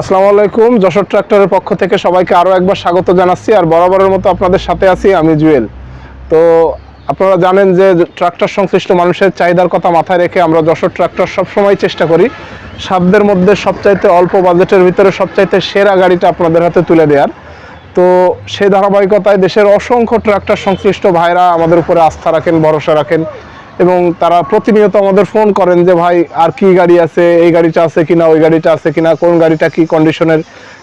আসসালামু আলাইকুম, যশোর ট্রাক্টরের পক্ষ থেকে সবাইকে আরও একবার স্বাগত জানাচ্ছি, আর বরাবরের মতো আপনাদের সাথে আছি আমি জুয়েল। তো আপনারা জানেন যে ট্রাক্টর সংশ্লিষ্ট মানুষের চাহিদার কথা মাথায় রেখে আমরা যশোর ট্রাক্টর সবসময় চেষ্টা করি। সাধ্যের মধ্যে সবচাইতে অল্প বাজেটের ভিতরে সবচাইতে সেরা গাড়িটা আপনাদের হাতে তুলে দেওয়ার। তো সেই ধারাবাহিকতায় দেশের অসংখ্য ট্রাক্টর সংশ্লিষ্ট ভাইরা আমাদের উপরে আস্থা রাখেন, ভরসা রাখেন। এবং তারা প্রতিনিয়ত আমাদের ফোন করেন যে, ভাই, আর কি গাড়ি আছে? এই গাড়িটা আছে কিনা? ওই গাড়িটা আছে কিনা? কোন গাড়িটা কি কন্ডিশনের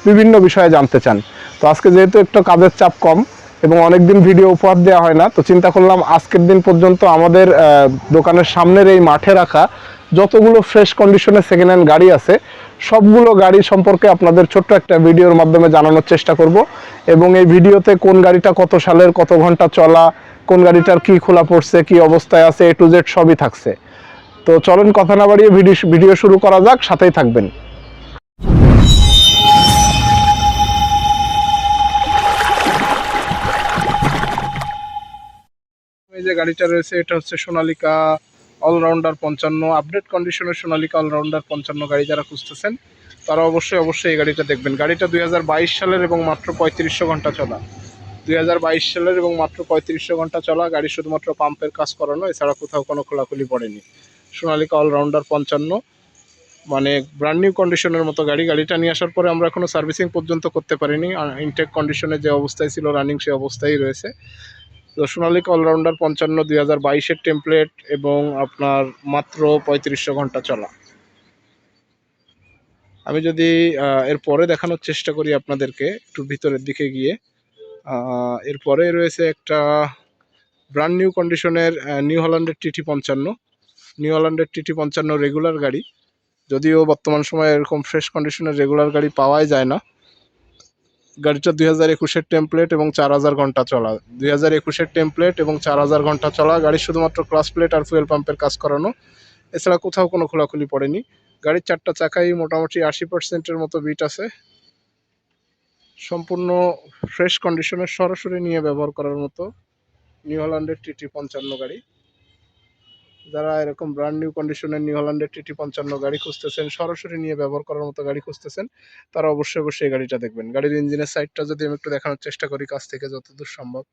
বিভিন্ন বিষয়ে জানতে চান। তো আজকে যেহেতু একটু কাজের চাপ কম এবং অনেকদিন ভিডিও উপহার দেওয়া হয় না, তো চিন্তা করলাম আজকের দিন পর্যন্ত আমাদের দোকানের সামনের এই মাঠে রাখা যতগুলো ফ্রেশ কন্ডিশনের সেকেন্ড হ্যান্ড গাড়ি আছে, সবগুলো গাড়ি সম্পর্কে আপনাদের ছোট্ট একটা ভিডিওর মাধ্যমে জানানোর চেষ্টা করব এবং এই ভিডিওতে কোন গাড়িটা কত সালের, কত ঘণ্টা চলা কোন গাড়িটার কি খোলা পড়ছে, কি অবস্থায় আছে এ টু জেড সবই থাকছে। তো চলেন কথা না বাড়িয়ে ভিডিও ভিডিও শুরু করা যাক, সাথেই থাকবেন। এই যে গাড়িটা রয়েছে, এটা হচ্ছে সোনালিকা অলরাউন্ডার পঞ্চান্ন। আপডেট কন্ডিশনের সোনালিকা অলরাউন্ডার পঞ্চান্ন গাড়ি যারা খুঁজতেছেন, তারা অবশ্যই অবশ্যই এই গাড়িটা দেখবেন। গাড়িটা দুই হাজার বাইশ সালের এবং মাত্র পঁয়ত্রিশশো ঘণ্টা চলা। বাইশ সালের এবং মাত্র পঁয়ত্রিশশো ঘণ্টা চলা গাড়ি শুধুমাত্র পাম্পের কাজ করানো, এছাড়া কোথাও কোনো খোলাখুলি পড়েনি। সোনালিকা অলরাউন্ডার পঞ্চান্ন মানে ব্র্যান্ড নিউ কন্ডিশনের মতো গাড়ি। গাড়িটা নিয়ে আসার পরে আমরা এখনও সার্ভিসিং পর্যন্ত করতে পারিনি। ইনটেক কন্ডিশনে যে অবস্থায় ছিল রানিং সে অবস্থায় রয়েছে। তো সোনালিকা অলরাউন্ডার পঞ্চান্ন, দুই হাজার বাইশের টেমপ্লেট এবং আপনার মাত্র পঁয়ত্রিশশো ঘণ্টা চলা। আমি যদি এর পরে দেখানোর চেষ্টা করি আপনাদেরকে, একটু ভিতরের দিকে গিয়ে। এরপরে রয়েছে একটা ব্র্যান্ড নিউ কন্ডিশনের নিউ হল্যান্ডের টিটি পঞ্চান্ন। নিউ হল্যান্ডের টিটি পঞ্চান্ন রেগুলার গাড়ি। যদিও বর্তমান সময়ে এরকম ফ্রেশ কন্ডিশনের রেগুলার গাড়ি পাওয়াই যায় না। গাড়িটা দুই হাজার একুশের টেমপ্লেট এবং চার হাজার ঘণ্টা চলা। দুই হাজার একুশের টেমপ্লেট এবং চার হাজার ঘণ্টা চলা গাড়ি শুধুমাত্র ক্লাস প্লেট আর ফুয়েল পাম্পের কাজ করানো। এছাড়া কোথাও কোনো খোলাখুলি পড়েনি। গাড়ির চারটা চাকাই মোটামুটি আশি পার্সেন্টের মতো বিট আছে। সম্পূর্ণ ফ্রেশ কন্ডিশনের সরাসরি নিয়ে ব্যবহার করার মতো নিউ হল্যান্ডের টিটি পঞ্চান্ন গাড়ি। যারা এরকম ব্র্যান্ড নিউ কন্ডিশনের নিউ হল্যান্ডের টিটি পঞ্চান্ন গাড়ি খুঁজতেছেন, সরাসরি নিয়ে ব্যবহার করার মতো গাড়ি খুঁজতেছেন, তারা অবশ্যই অবশ্যই এই গাড়িটা দেখবেন। গাড়ির ইঞ্জিনের সাইডটা যদি আমি একটু দেখানোর চেষ্টা করি, কাছ থেকে যতদূর সম্ভব।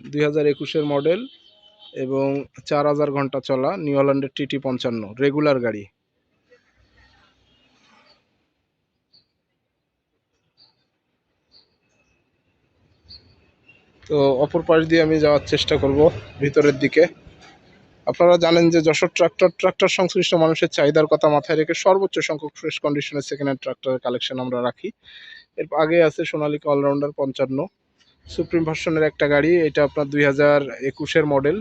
দুই হাজার একুশের মডেল এবং চার হাজার ঘণ্টা চলা নিউ হল্যান্ডের টিটি পঞ্চান্ন রেগুলার গাড়ি। তো অপর পাশ দিয়ে আমি যাওয়ার চেষ্টা করব ভিতরের দিকে। আপনারা জানেন যে যশোর ট্রাক্টর ট্রাক্টর সংশ্লিষ্ট মানুষের চাহিদার কথা মাথায় রেখে সর্বোচ্চ সংখ্যক ফ্রেশ কন্ডিশনের সেকেন্ড হ্যান্ড ট্রাক্টরের কালেকশন আমরা রাখি। এর আগে আছে সোনালিকা অলরাউন্ডার পঞ্চান্ন। সুপ্রিম ভার্সনের একটা গাড়ি, এটা আপনার দুই হাজার একুশের মডেল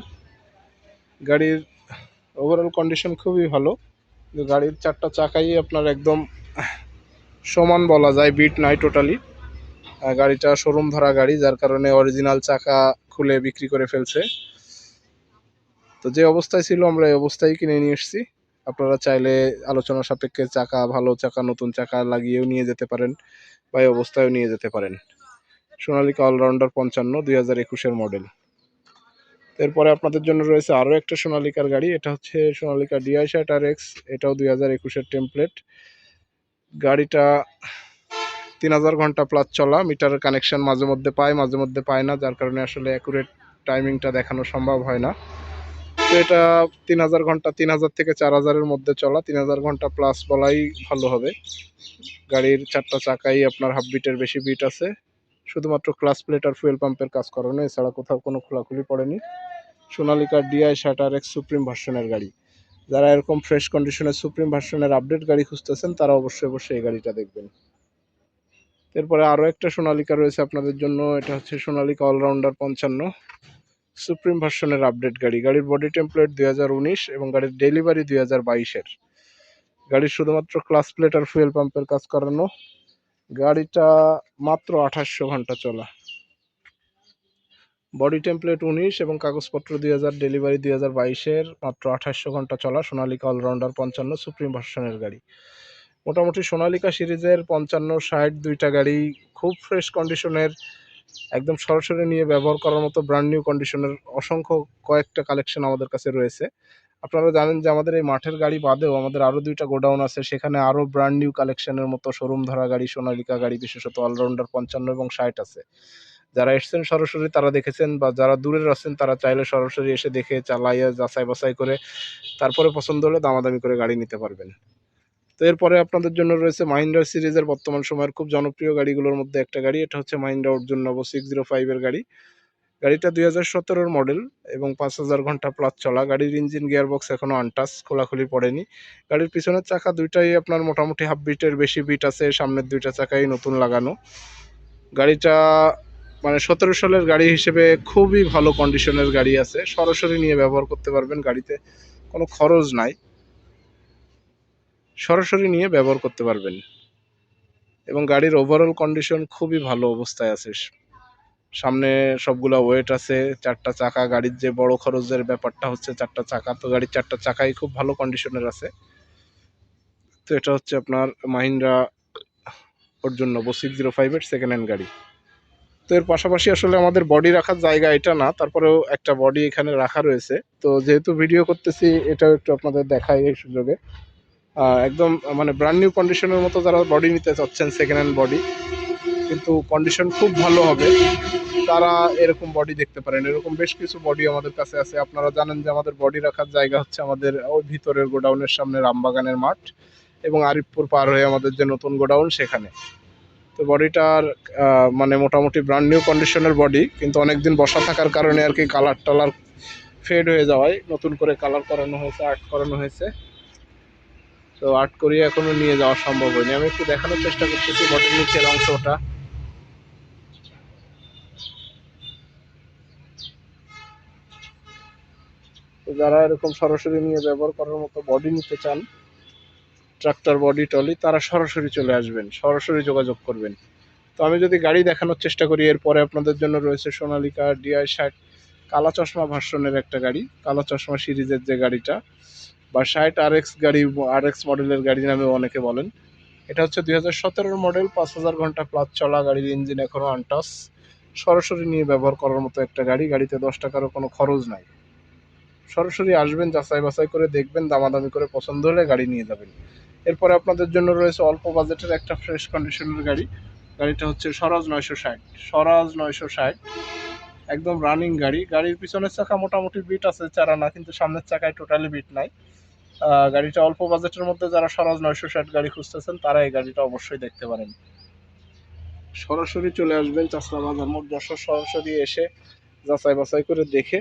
গাড়ির ওভারঅল কন্ডিশন খুবই ভালো। গাড়ির চারটা চাকাই আপনার একদম সমান বলা যায় বিট নাই টোটালি গাড়িটা শোরুম ধরা গাড়ি, যার কারণে অরিজিনাল চাকা খুলে বিক্রি করে ফেলছে। তো যে অবস্থায় ছিল, আমরা এই অবস্থায় কিনে নিয়ে এসেছি। আপনারা চাইলে আলোচনা সাপেক্ষে চাকা, ভালো চাকা, নতুন চাকা লাগিয়েও নিয়ে যেতে পারেন বা এই অবস্থায়ও নিয়ে যেতে পারেন। সোনালিকা অলরাউন্ডার পঞ্চান্ন, দুই হাজার একুশের মডেল এরপরে আপনাদের জন্য রয়েছে আরও একটা সোনালিকার গাড়ি। এটা হচ্ছে সোনালিকা ডিআই শার্টার এক্স এটাও দুই হাজার একুশের টেমপ্লেট গাড়িটা তিন হাজার ঘণ্টা প্লাস চলা মিটারের কানেকশন মাঝে মধ্যে পায়, মাঝে মধ্যে পায় না, যার কারণে আসলে অ্যাকুরেট টাইমিংটা দেখানো সম্ভব হয় না। তো এটা তিন হাজার ঘণ্টা, তিন হাজার থেকে চার হাজারের মধ্যে চলা, তিন হাজার ঘণ্টা প্লাস বলাই ভালো হবে। গাড়ির চারটা চাকাই আপনার হাফ বিটের বেশি বিট আছে। শুধুমাত্র ক্লাস প্লেট আর ফুয়েল পাম্পের কাজ করানো, এছাড়া কোথাও কোনো খোলাখুলি পড়েনি। Sonalika DI shutter X supreme ভার্সনের গাড়ি। যারা এরকম ফ্রেশ কন্ডিশনের সুপ্রিম ভার্সনের আপডেট গাড়ি খুঁজতেছেন, তারা অবশ্যই অবশ্যই এই গাড়িটা দেখবেন। এরপরে আরও একটা সোনালিকা রয়েছে আপনাদের জন্য, এটা হচ্ছে সোনালিকা অলরাউন্ডার পঞ্চান্ন। সুপ্রিম ভার্সনের আপডেট গাড়ি। গাড়ির বডি টেমপ্লেট দুই হাজার উনিশ এবং গাড়ির ডেলিভারি দুই হাজার গাড়ির শুধুমাত্র ক্লাস প্লেট আর ফুয়েল পাম্পের কাজ করানো। গাড়িটা মাত্র আঠাশশো ঘণ্টা চলা। বডি টেমপ্লেট উনিশ এবং কাগজপত্র দুই হাজার ডেলিভারি দুই হাজার বাইশের মাত্র আঠাশশো ঘণ্টা চলা, সোনালিকা অলরাউন্ডার পঞ্চান্ন, সুপ্রিম ভার্সনের গাড়ি। মোটামুটি সোনালিকা সিরিজের পঞ্চান্ন, ষাট দুইটা গাড়ি খুব ফ্রেশ কন্ডিশনের একদম সরাসরি নিয়ে ব্যবহার করার মতো ব্র্যান্ড নিউ কন্ডিশনের অসংখ্য কয়েকটা কালেকশন আমাদের কাছে রয়েছে। আপনারা জানেন যে আমাদের এই মাঠের গাড়ি বাদেও আমাদের আরও দুইটা গোডাউন আছে। সেখানে আরও ব্র্যান্ড নিউ কালেকশনের মতো শোরুম ধরা গাড়ি, সোনালিকা গাড়ি, বিশেষত অলরাউন্ডার পঞ্চান্ন এবং ষাট আছে। যারা এসছেন সরাসরি তারা দেখেছেন বা যারা দূরের আছেন তারা চাইলে সরাসরি এসে দেখে চালাইয়া যাচাই বাছাই করে তারপরে পছন্দ হলে দামাদামি করে গাড়ি নিতে পারবেন। তো এরপরে আপনাদের জন্য রয়েছে মাহিন্দ্রা সিরিজের বর্তমান সময়ের খুব জনপ্রিয় গাড়িগুলোর মধ্যে একটা গাড়ি। এটা হচ্ছে Mahindra Arjun Novo six zero ফাইভের গাড়ি। গাড়িটা দুই হাজার সতেরোর মডেল এবং পাঁচ হাজার ঘণ্টা প্লাস চলা। গাড়ির ইঞ্জিন গিয়ার বক্স এখনও আনটাস খোলাখুলি পড়েনি। গাড়ির পিছনের চাকা দুইটাই আপনার মোটামুটি হাফ বিটের বেশি বিট আছে, সামনের দুইটা চাকাই নতুন লাগানো। গাড়িটা মানে সতেরো সালের গাড়ি হিসেবে খুবই ভালো কন্ডিশনের গাড়ি আছে। সরাসরি নিয়ে ব্যবহার করতে পারবেন, গাড়িতে কোনো খরচ নাই। সরাসরি নিয়ে ব্যবহার করতে পারবেন। এবং গাড়ির ওভারঅল কন্ডিশন খুবই ভালো অবস্থায় আছে। সামনে সবগুলা ওয়েট আছে, চারটা চাকা, গাড়ির যে বড় খরচের ব্যাপারটা হচ্ছে চারটা চাকা, তো গাড়ির চারটা চাকাই খুব ভালো কন্ডিশনের আছে। তো এটা হচ্ছে আপনার Mahindra Arjun Novo six zero ফাইভের সেকেন্ড হ্যান্ড গাড়ি। তো এর পাশাপাশি আসলে আমাদের বডি রাখার জায়গা এটা না, তারপরেও একটা বডি এখানে রাখা রয়েছে। তো যেহেতু ভিডিও করতেছি, এটাও একটু আপনাদের দেখাই এই সুযোগে। একদম মানে ব্র্যান্ড নিউ কন্ডিশনের মতো যারা বডি নিতে চাচ্ছেন সেকেন্ড হ্যান্ড বডি কিন্তু কন্ডিশন খুব ভালো হবে। তারা এরকম বডি দেখতে পারেন। এরকম বেশ কিছু বডি আমাদের কাছে আছে। আপনারা জানেন যে আমাদের বডি রাখার জায়গা হচ্ছে আমাদের ওই ভিতরের গোডাউনের সামনে রামবাগানের মাঠ এবং আরিফপুর পার হয়ে আমাদের যে নতুন গোডাউন সেখানে। তো বডিটার মানে মোটামুটি ব্র্যান্ড নিউ কন্ডিশনের বডি কিন্তু অনেকদিন বসা থাকার কারণে আর কি কালার টালার ফেড হয়ে যাওয়ায় নতুন করে কালার করানো হয়েছে আর্ট করানো হয়েছে। তো আর্ট করিয়ে এখনও নিয়ে যাওয়া সম্ভব হয়নি। আমি একটু দেখানোর চেষ্টা করতেছি বডির নিচের অংশটা। তো যারা এরকম সরাসরি নিয়ে ব্যবহার করার মতো বডি নিতে চান ট্রাক্টর বডি টলি তারা সরাসরি চলে আসবেন, সরাসরি যোগাযোগ করবেন। তো আমি যদি গাড়ি দেখানোর চেষ্টা করি, এরপরে আপনাদের জন্য রয়েছে সোনালিকা ডিআই ষাট কালা চশমা ভার্সনের একটা গাড়ি, কালা চশমা সিরিজের যে গাড়িটা, বা ষাট আর এক্স গাড়ি আর এক্স মডেলের গাড়ি নামে অনেকে বলেন। এটা হচ্ছে দুই হাজার সতেরোর মডেল, পাঁচ হাজার ঘণ্টা প্লাস চলা, গাড়ির ইঞ্জিন এখনও আনটাস। সরাসরি নিয়ে ব্যবহার করার মতো একটা গাড়ি, গাড়িতে দশ টাকারও কোনো খরচ নাই। সরাসরি আসবেন, যাচাই বাছাই করে দেখবেন, দামাদামি করে পছন্দ হলে গাড়ি নিয়ে যাবেন। এরপরে আপনাদের জন্য রয়েছে অল্প বাজেটের একটা ফ্রেশ কন্ডিশনের গাড়ি। গাড়িটা হচ্ছে স্বরাজ নয়শো ষাট। স্বরাজ নয়শো ষাট। একদম রানিং গাড়ি। গাড়ির পিছনের চাকা মোটামুটি বিট আছে, চারা না, কিন্তু সামনের চাকায় টোটালি বিট নাই। গাড়িটা অল্প বাজেটের মধ্যে যারা স্বরাজ নয়শো ষাট গাড়ি খুঁজতেছেন, তারা এই গাড়িটা অবশ্যই দেখতে পারেন। সরাসরি চলে আসবেন চাষরা বাজার মোট যশোর সরাসরি এসে যাচাই বাছাই করে দেখে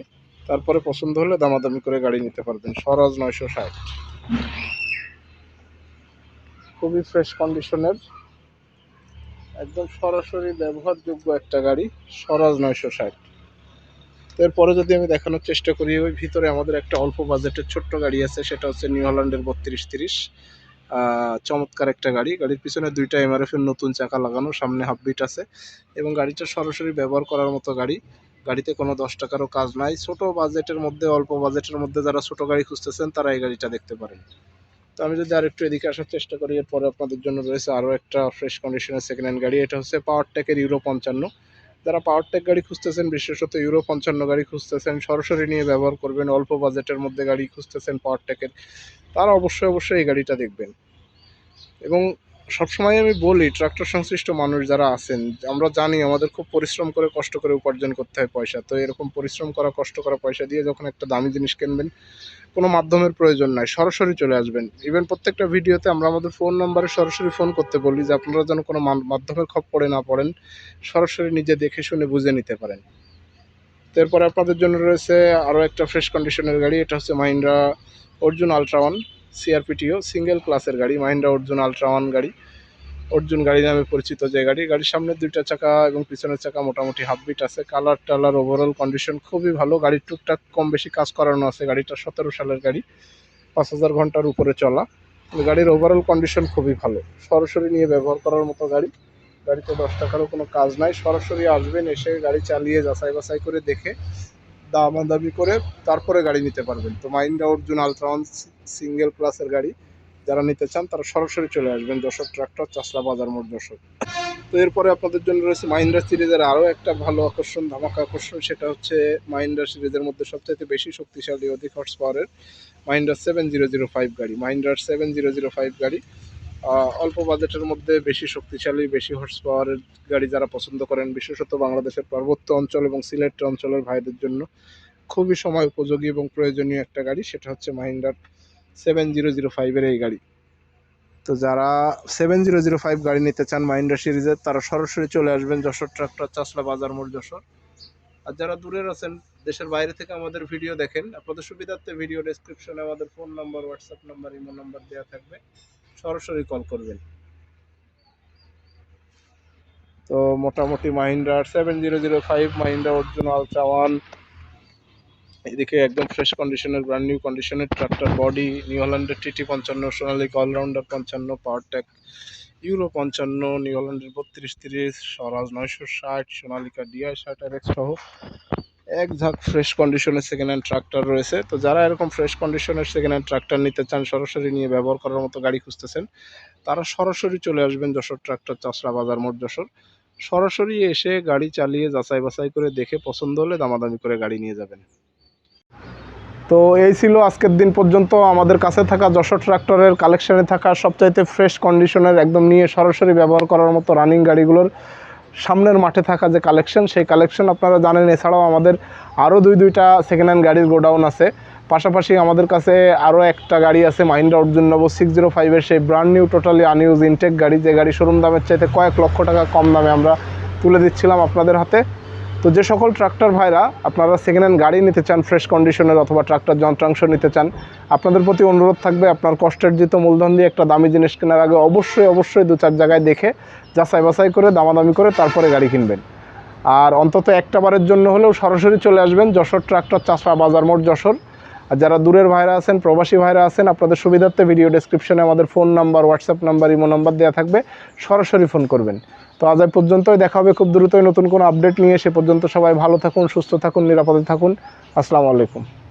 তারপরে পছন্দ হলে দামাদামি করে গাড়ি নিতে পারবেন। স্বরাজ নয়শো ষাট। খুবই ফ্রেশ কন্ডিশনের একদম সরাসরি ব্যবহারযোগ্য একটা গাড়ি, স্বরাজ নয়শো ষাট। এরপরে যদি আমি দেখানোর চেষ্টা করি, ওই ভিতরে আমাদের একটা অল্প বাজেটের ছোট্ট গাড়ি আছে, সেটা হচ্ছে নিউ হল্যান্ডের বত্রিশ তিরিশ। চমৎকার একটা গাড়ি। গাড়ির পিছনে দুইটা এমআরএফ এর নতুন চাকা লাগানো, সামনে হাফ বিট আছে। এবং গাড়িটা সরাসরি ব্যবহার করার মতো গাড়ি। গাড়িতে কোনো দশ টাকারও কাজ নাই। ছোট বাজেটের মধ্যে, অল্প বাজেটের মধ্যে যারা ছোট গাড়ি খুঁজতেছেন, তারা এই গাড়িটা দেখতে পারেন। তো আমি যদি আরেকটু এদিকে আসার চেষ্টা করি, এরপরে আপনাদের জন্য রয়েছে আরও একটা ফ্রেশ কন্ডিশনের সেকেন্ড হ্যান্ড গাড়ি। এটা হচ্ছে পাওয়ার টেকের ইউরো পঞ্চান্ন। যারা পাওয়ার টেক গাড়ি খুঁজতেছেন, বিশেষত ইউরো পঞ্চান্ন গাড়ি খুঁজতেছেন, সরাসরি নিয়ে ব্যবহার করবেন, অল্প বাজেটের মধ্যে গাড়ি খুঁজতেছেন পাওয়ার টেকের তারা অবশ্যই অবশ্যই এই গাড়িটা দেখবেন। এবং সবসময় আমি বলি, ট্রাক্টর সংশ্লিষ্ট মানুষ যারা আছেন, আমরা জানি আমাদের খুব পরিশ্রম করে, কষ্ট করে উপার্জন করতে হয় পয়সা। তো এরকম পরিশ্রম করা, কষ্ট করা পয়সা দিয়ে যখন একটা দামি জিনিস কিনবেন, কোনো মাধ্যমের প্রয়োজন নাই, সরাসরি চলে আসবেন। ইভেন প্রত্যেকটা ভিডিওতে আমরা আমাদের ফোন নাম্বারে সরাসরি ফোন করতে বলি, যে আপনারা যেন কোনো মাধ্যমের খপ্পরে না পড়েন, সরাসরি নিজে দেখে শুনে বুঝে নিতে পারেন। তো এরপরে আপনাদের জন্য রয়েছে আরও একটা ফ্রেশ কন্ডিশনের গাড়ি, এটা হচ্ছে মাহিন্দ্রা অর্জুন আলট্রা ওয়ান সিআরপিটিও সিঙ্গেল ক্লাসের গাড়ি মাহিন্দ্রা অর্জুন আলট্রা ওয়ান গাড়ি। অর্জুন গাড়ি নামে পরিচিত যে গাড়ি, গাড়ির সামনে দুইটা চাকা এবং পিছনের চাকা মোটামুটি হাফ বিট আছে। কালার টালার ওভারঅল কন্ডিশন খুবই ভালো। গাড়ির টুকটাক কম বেশি কাজ করানো আছে। গাড়িটা সতেরো সালের গাড়ি। পাঁচ হাজার ঘণ্টার উপরে চলা। গাড়ির ওভারঅল কন্ডিশন খুবই ভালো। সরাসরি নিয়ে ব্যবহার করার মতো গাড়ি। গাড়িতে দশ টাকারও কোনো কাজ নাই। সরাসরি আসবেন, এসে গাড়ি চালিয়ে যাচাই বাছাই করে দেখে দামাদামি করে তারপরে গাড়ি নিতে পারবেন। তো মাইন্ডা অর্জুন আলট্রাওয়ান সিঙ্গেল ক্লাসের গাড়ি যারা নিতে চান তারা সরাসরি চলে আসবেন যশোর ট্রাক্টর চাষলা বাজার মোড় যশোর। তো এরপরে আপনাদের জন্য রয়েছে মাহিন্দ্রা সিরিজের আরও একটা ভালো আকর্ষণ, ধামাকা আকর্ষণ, সেটা হচ্ছে মাহিন্দ্রা সিরিজের মধ্যে সবচাইতে বেশি শক্তিশালী অধিক হর্স পাওয়ারের Mahindra seven zero zero five গাড়ি। মাহিন্দ্রার সেভেন জিরো জিরো ফাইভ গাড়ি অল্প বাজেটের মধ্যে বেশি শক্তিশালী, বেশি হর্স পাওয়ারের গাড়ি যারা পছন্দ করেন, বিশেষত বাংলাদেশের পার্বত্য অঞ্চল এবং সিলেট অঞ্চলের ভাইদের জন্য খুবই সময় উপযোগী এবং প্রয়োজনীয় একটা গাড়ি, সেটা হচ্ছে মাহিন্দ্রার সেভেন জিরো জিরো ফাইভের এই গাড়ি। তো যারা সেভেন জিরো জিরো ফাইভ গাড়ি নিতে চান মাহিন্দ্রা সিরিজের, তারা সরাসরি চলে আসবেন যশোর ট্রাক্টর চাষলা বাজার মোড় যশোর। আর যারা দূরের আছেন, দেশের বাইরে থেকে আমাদের ভিডিও দেখেন, আপনাদের সুবিধার্থে ভিডিও ডেসক্রিপশনে আমাদের phone number WhatsApp number imo number দেওয়া থাকবে। সরাসরি কল করবেন। তো মোটামুটি মাহিন্দ্রার seven zero zero five Mahindra Arjun ultra one এদিকে একদম ফ্রেশ কন্ডিশনের ব্র্যান্ড নিউ কন্ডিশনের ট্রাক্টর বডি নিউ হল্যান্ডের টিটি পঞ্চান্ন সোনালিকা অলরাউন্ডার পঞ্চান্ন পাওয়ার ট্যাক ইউরো পঞ্চান্ন নিউ হল্যান্ডের বত্রিশ, তিরিশ, স্বরাজ নয়শো ষাট, সোনালিকা ডিআই ষাট আর এক্স সহ এক ঝাঁক ফ্রেশ কন্ডিশনের সেকেন্ড হ্যান্ড ট্রাক্টর রয়েছে। তো যারা এরকম ফ্রেশ কন্ডিশনের সেকেন্ড হ্যান্ড ট্রাক্টর নিতে চান, সরাসরি নিয়ে ব্যবহার করার মতো গাড়ি খুঁজতেছেন, তারা সরাসরি চলে আসবেন যশোর ট্রাক্টর চাষরা বাজার মোট যশোর। সরাসরি এসে গাড়ি চালিয়ে যাচাই বাছাই করে দেখে পছন্দ হলে দামাদামি করে গাড়ি নিয়ে যাবেন। তো এই ছিল আজকের দিন পর্যন্ত। আমাদের কাছে থাকা যশোর ট্রাক্টরের কালেকশনে থাকা সবচাইতে ফ্রেশ কন্ডিশনের একদম নিয়ে সরাসরি ব্যবহার করার মতো রানিং গাড়িগুলোর সামনের মাঠে থাকা যে কালেকশন সেই কালেকশন আপনারা জানেন, এছাড়াও আমাদের আরও দুই, দুইটা সেকেন্ড হ্যান্ড গাড়ির গোডাউন আছে। পাশাপাশি আমাদের কাছে আরও একটা গাড়ি আছে, Mahindra Arjun Novo six zero ফাইভের সেই brand new totally unused intact গাড়ি, যে গাড়ি শোরুম দামের চাইতে কয়েক লক্ষ টাকা কম দামে আমরা তুলে দিচ্ছিলাম আপনাদের হাতে। তো যে সকল ট্রাক্টর ভাইরা আপনারা সেকেন্ড হ্যান্ড গাড়ি নিতে চান ফ্রেশ কন্ডিশনের অথবা ট্রাক্টর যন্ত্রাংশ নিতে চান, আপনাদের প্রতি অনুরোধ থাকবে আপনার কষ্টের কষ্টার্জিত মূলধন দিয়ে একটা দামি জিনিস কেনার আগে অবশ্যই অবশ্যই দু চার জায়গায় দেখে যাচাই বাছাই করে, দামাদামি করে তারপরে গাড়ি কিনবেন। আর অন্তত একটা বারের জন্য হলেও সরাসরি চলে আসবেন যশোর ট্রাক্টর চাষরা বাজার মোড় যশোর। আর যারা দূরের ভাইরা আছেন, প্রবাসী ভাইরা আছেন, আপনাদের সুবিধার্থে ভিডিও ডেসক্রিপশনে আমাদের phone number WhatsApp number imo number দেওয়া থাকবে। সরাসরি ফোন করবেন। তো আজ পর্যন্তই, দেখা হবে খুব দ্রুতই নতুন কোনো আপডেট নিয়ে। সে পর্যন্ত সবাই ভালো থাকুন, সুস্থ থাকুন, নিরাপদে থাকুন। আসসালামু আলাইকুম।